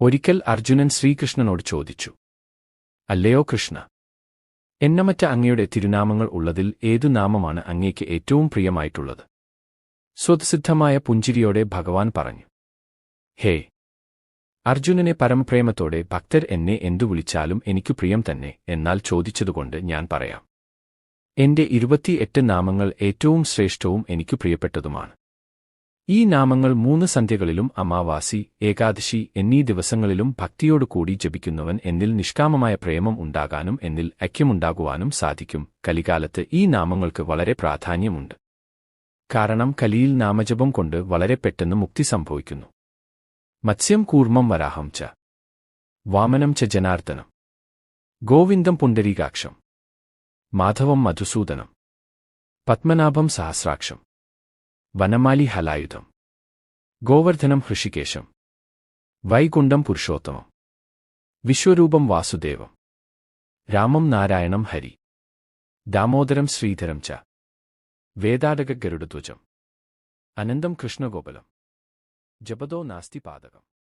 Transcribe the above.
ഒരിക്കൽ അർജുനൻ ശ്രീകൃഷ്ണനോട് ചോദിച്ചു അല്ലയോ കൃഷ്ണ എന്നമറ്റ അങ്ങയുടെ തിരുനാമങ്ങൾ ഉള്ളതിൽ ഏതു നാമമാണ് അങ്ങേക്ക് ഏറ്റവും പ്രിയമായിട്ടുള്ളത്? സ്വതസിദ്ധമായ പുഞ്ചിരിയോടെ ഭഗവാൻ പറഞ്ഞു ഹേ അർജുനനെ പരമപ്രേമത്തോടെ ഭക്തർ എന്നെ എന്തു വിളിച്ചാലും എനിക്കു പ്രിയം തന്നെ എന്നാൽ ചോദിച്ചതുകൊണ്ട് ഞാൻ പറയാം എന്റെ ഇരുപത്തിയെട്ട് നാമങ്ങൾ ഏറ്റവും ശ്രേഷ്ഠവും എനിക്കു പ്രിയപ്പെട്ടതുമാണ്. ഈ നാമങ്ങൾ മൂന്ന് സന്ധ്യകളിലും അമാവാസി ഏകാദശി എന്നീ ദിവസങ്ങളിലും ഭക്തിയോടുകൂടി ജപിക്കുന്നവൻ എന്നിൽ നിഷ്കാമമായ പ്രേമം ഉണ്ടാകാനും എന്നിൽ ഐക്യമുണ്ടാകുവാനും സാധിക്കും. കലികാലത്ത് ഈ നാമങ്ങൾക്ക് വളരെ പ്രാധാന്യമുണ്ട്. കാരണം കലിയിൽ നാമജപം കൊണ്ട് വളരെ പെട്ടെന്ന് മുക്തി സംഭവിക്കുന്നു. മത്സ്യം കൂർമ്മം വരാഹം ച. വാമനം ച ജനാർദ്ദനം. ഗോവിന്ദം പുണ്ടരീകാക്ഷം മാധവം മധുസൂദനം. പത്മനാഭം സഹസ്രാക്ഷം. വനമാലി ഹലായുധം. ഗോവർദ്ധനം ഹൃഷികേശം. വൈകുണ്ഠം പുരുഷോത്തമം. വിശ്വരൂപം വാസുദേവം. രാമം നാരായണം ഹരി. ദാമോദരം ശ്രീധരം ച. വേദാടക ഗരുഡധ്വജം അനന്തം കൃഷ്ണഗോപലം. ജപദോ നാസ്തി പാതകം